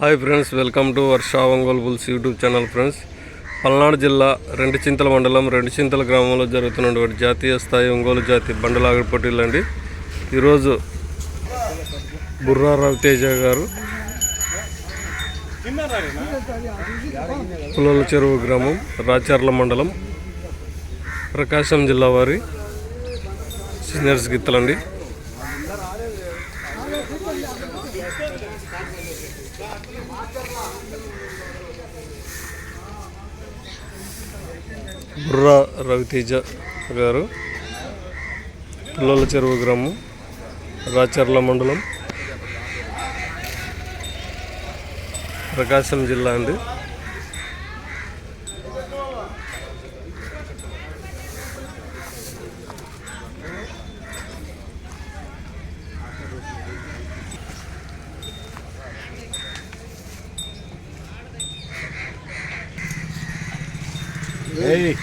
Hi friends welcome to Varsha Ongole bulls YouTube channel friends Palnadu జిల్లా రెండు చింతల మండలం రెండు చింతల గ్రామంలో జరుగుతున్నటువంటి జాతీయ స్థాయి ఒంగోలు జాతి బండలాగడి పోటీలు అండి. ఈరోజు బుర్రా రవితేజ గారు పుల్లల చెరువు గ్రామం రాచర్ల మండలం ప్రకాశం జిల్లా వారి సీనియర్స్ గిత్తలండి. బుర్రా రవితేజ గారు పిల్లల చెరువు గ్రామం రాచర్ల మండలం ప్రకాశం జిల్లా అండి. Ei.